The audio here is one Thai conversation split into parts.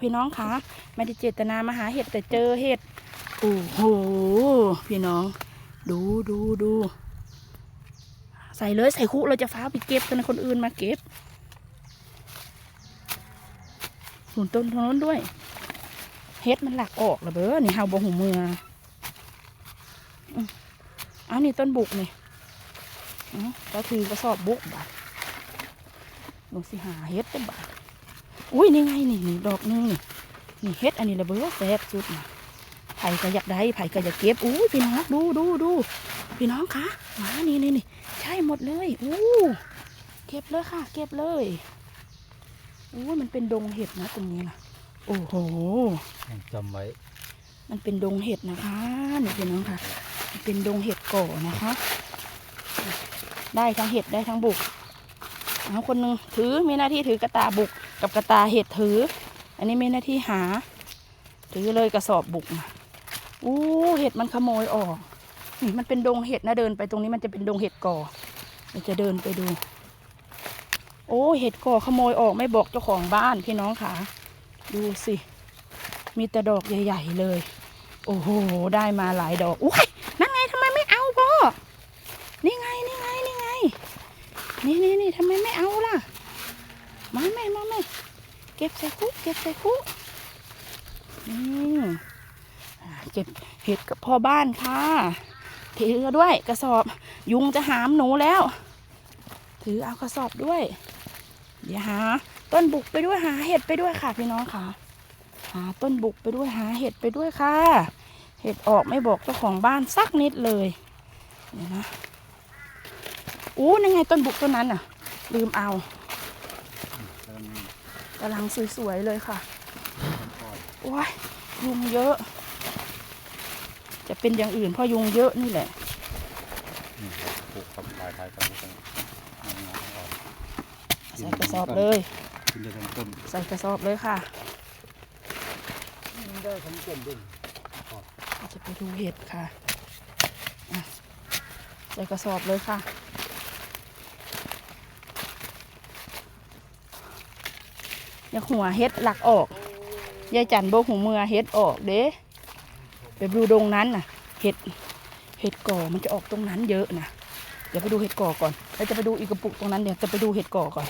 พี่น้องคะไม่ได้เจตนามาหาเห็ดแต่เจอเห็ดโอ้โหพี่น้อง ดูดูดูใส่เลยใส่คุเราจะฟ้าไปเก็บกันคนอื่นมาเก็บหนุนต้นตรงนั้นด้วย เฮ็ดมันหลักออกแล้วเบ้อนี่เฮาบ่หูเมืออืมเอ้านี่ต้นบุกนี่อ๋อก็คือกระสอบบุกบาทลงสิหาเฮ็ดเป็นบาท อุ้ยนี่ไงนี่นี่ดอกหนึงนี่นี่เฮ็ดอันนี้ละเบ้อแซ่บสุดนะไผ่ก็อยากได้ไผ่ก็อยากเก็บอู้พี่น้องดูดูดูพี่น้องคะมานี่นี่นี่ใช่หมดเลยอู้เก็บเลยค่ะ เก็บเลยอู้มันเป็นดงเห็ดนะตรงนี้นะโอ้โหจำไว้มันเป็นดงเห็ดนะคะนี่พี่น้องค่ะมันเป็นดงเห็ดก่อนะคะ ได้ทั้งเห็ดได้ทั้งบุกเอาคนหนึ่งถือมีหน้าที่ถือกระตาบุก กับกระตาเห็ดถือ อันนี้มีหน้าที่หา ถือเลยกระสอบบุกมาอู้เห็ดมันขโมยออกนี่มันเป็นดงเห็ดนะเดินไปตรงนี้มันจะเป็นดงเห็ดก่อเดี๋ยวจะเดินไปดู โอ้เห็ดก่อขโมยออกไม่บอกเจ้าของบ้านพี่น้องค่ะ ดูสิ มีแต่ดอกใหญ่ๆเลย โอ้โห ได้มาหลายดอกอุ้ยนั่นไงทำไมไม่เอาพ่อนี่ไงนี่ไงนี่ไง นี่นี่นี่ทำไมไม่เอาล่ะ มาแม่มาแม่เก็บใส่คุกเก็บใส่คุกนี่เก็บเห็ดกับพ่อบ้านค่ะถือด้วยกระสอบยุงจะหามหนูแล้ว ถือเอากระสอบด้วย เดี๋ยวหา ต้นบุกไปด้วยหาเห็ดไปด้วยค่ะ พี่น้องค่ะ หาต้นบุกไปด้วยหาเห็ดไปด้วยค่ะ เห็ดออกไม่บอกเจ้าของบ้านสักนิดเลยเดี๋ยวนะอู้นี่ไงต้นบุกต้นนั้นน่ะ ลืมเอา กำลังสวยๆเลยค่ะโอ้ยยุงเยอะ จะเป็นอย่างอื่นเพราะยุงเยอะนี่แหละปลูกกับถ่ายถ่ายกับตรงใส่กระสอบเลยกินได้ทั้งต้นใส่กระสอบเลยค่ะกินได้ทั้งต้นด้วยเราจะไปดูเห็ดค่ะอะ ใส่กระสอบเลยค่ะ อยากหัวเห็ดหลักออกยายจันโบกหูเมือเห็ดออกเด้ไปดูตรงนั้นน่ะ เห็ด เห็ดก่อมันจะออกตรงนั้นเยอะนะเดี๋ยวไปดูเห็ดก่อก่อน แล้วจะไปดูอีกกระปุกตรงนั้นเดี๋ยวจะไปดูเห็ดก่อก่อน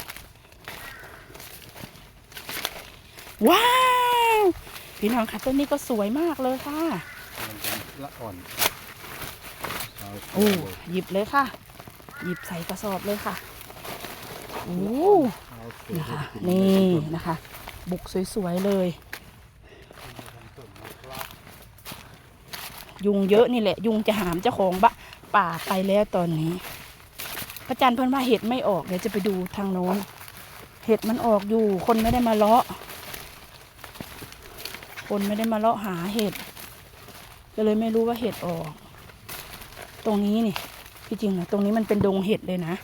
ว้าวพี่น้องค่ะต้นนี้ก็สวยมากเลยค่ะมันเป็นละอ่อนเอาโอ้หยิบเลยค่ะ หยิบใส่กระสอบเลยค่ะโอ้เอาเศษ นะคะนี่นะคะ บุกสวยๆเลย ยุงเยอะนี่แหละ ยุงจะหามเจ้าของบะป่าไปแล้วตอนนี้พระจันทร์เพิ่นว่าเห็ดไม่ออกเดี๋ยวจะไปดูทางโน้น เห็ดมันออกอยู่ คนไม่ได้มาเลาะ คนไม่ได้มาเลาะหาเห็ดก็เลยไม่รู้ว่าเห็ดออก ตรงนี้นี่ที่จริงนะตรงนี้มันเป็นดงเห็ดเลยนะ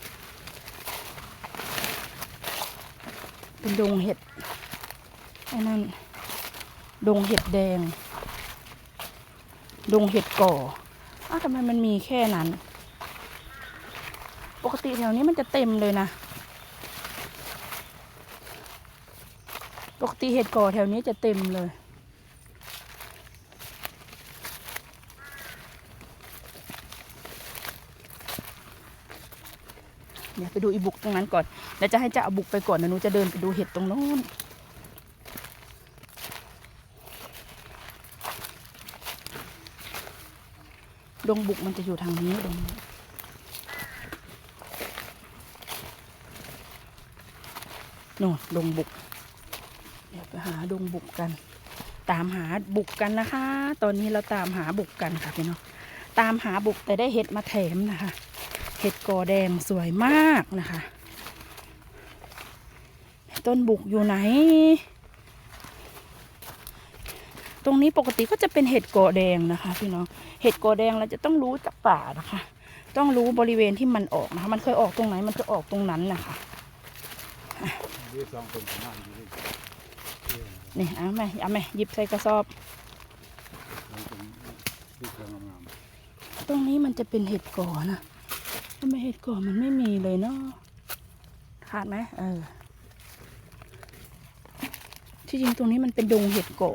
เป็นดงเห็ดไอ้นั่น ดงเห็ดแดง ดงเห็ดก่ออ้าวทำไมมันมีแค่นั้น ปกติแถวนี้มันจะเต็มเลยนะ ปกติเห็ดก่อแถวนี้จะเต็มเลย ดี๋ยวไปดูอีบุกตรงนั้นก่อนแล้วจะให้เจ้าเอาบุกไปก่อนนะหนูจะเดินไปดูเห็ดตรงโน้นดงบุกมันจะอยู่ทางนี้ดงนี้โน่นดงบุก เดี๋ยวไปหาดงบุกกัน ตามหาบุกกันนะคะ ตอนนี้เราตามหาบุกกันค่ะพี่น้องตามหาบุกแต่ได้เห็ดมาแถมนะคะ ห็ดกอแดงสวยมากนะคะ ต้นบุกอยู่ไหน ตรงนี้ปกติก็จะเป็นเห็ดกอแดงนะคะพี่น้อง เห็ดกอแดงเราจะต้องรู้จากป่านะคะ ต้องรู้บริเวณที่มันออกนะคะ มันเคยออกตรงไหน มันจะออกตรงนั้นนะคะนี่เอาไหมเอาไหมหยิบใส่กระสอบ ตรงนี้มันจะเป็นเห็ดกอนะำไมเห็ดก่อมันไม่มีเลยเนาะขาดไหมเออ ที่ที่จริงตรงนี้มันเป็นดงเห็ดโกอ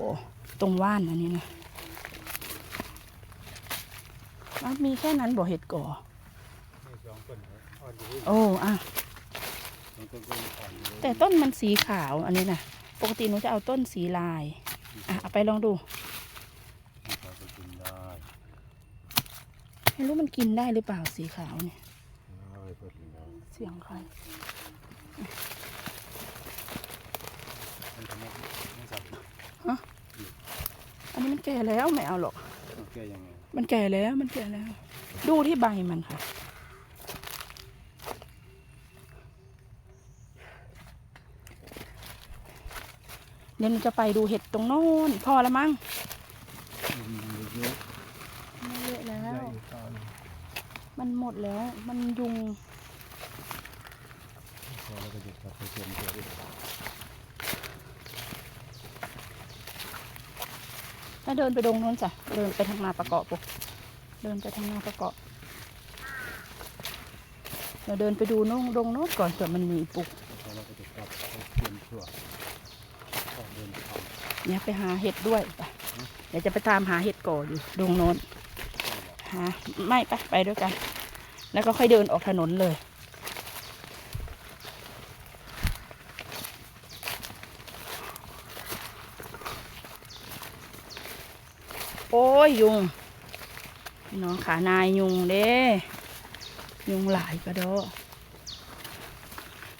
ตรงว่านอันนี้นะอ้าวมีแค่นั้นบ่เห็ดโกอนี่สองต้นเนี่ยอ่อนอยู่โอ้อะสองต้นก็อ่อนอยู่แต่ต้นมันสีขาวอันนี้นะปกติหนูจะเอาต้นสีลาย อะเอาไปลองดูนี่เขาจะกินได้ไม่รู้มันกินได้หรือเปล่าสีขาวเนี่ย สียงใครมันทำให้ไม่สับอันนี้มันแก่แล้วไม่เอาหรอก มันแก้ยังไง มันแก่แล้วมันแก่แล้ว ดูที่ใบมันค่ะ เดี๋ยวหนูจะไปดูเห็ดตรงโน้นพอแล้วมั้งมันเยอะไม่เยอะแล้ใหญ่วตอนมันหมดแล้ว มันยุง พอแล้วก็จะกลับไปเตรียมตัวอีกถ้าเดินไปดงโน้นจ้ะ เดินไปทางนาประกอบปุ๊บเดินไปทางนาประกอบเดี๋ยวเดินไปดูน้งดงโน้นก่อนเผื่อมันมีปุกพอแล้วก็จะกลับไปเตรียมตัวออเดินทางเนี่ยไปหาเห็ดด้วยไปเดี๋ยวจะไปตามหาเห็ดก่ออยู่ดงโน้นหาไม่ไปไปด้วยกัน แล้วก็ค่อยเดินออกถนนเลย โอ้ยยุงน้องขานายยุงเด้ยุงหลายกระโดด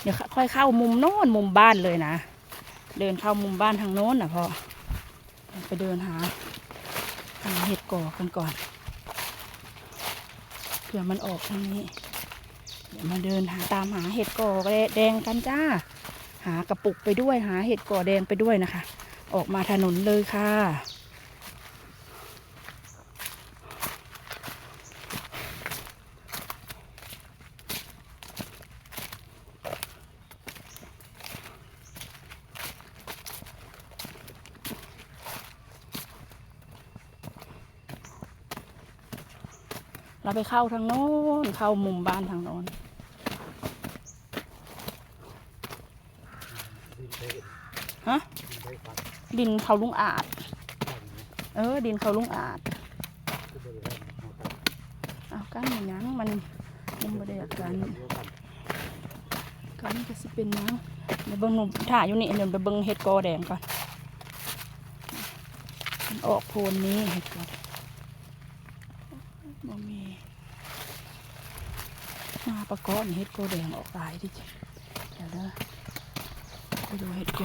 เดี๋ยวค่อยเข้ามุมโน้นมุมบ้านเลยนะ เดินเข้ามุมบ้านทางโน้นนะพ่อไปเดินหาหาเห็ดก่อกันก่อนเผื่อมันออกทางนี้ เดี๋ยวมาเดินหาตามหาเห็ดก่อแดงกันจ้า หากระปุกไปด้วยหาเห็ดก่อแดงไปด้วยนะคะ ออกมาถนนเลยค่ะ เราไปเข้าทางโน้น เข้ามุมบ้านทางโน้น ฮะ ดินเขาลุงอาจ เออ ดินเขาลุงอาจเอากันอย่างนั้นมันยังบ่ได้อากันกันก็สิเป็นหยังเดี๋ยวเบิ่งหนุ่มถ่ายอยู่นี่เดี๋ยวไปเบิ่งเห็ดกอแดงก่อนออกโพนนี้เห็ดกอบ่มีาประกอบนี่เห็ดโกแดงออกตายที่จริงเดี๋ยวเด้อไปดูเห็ดโก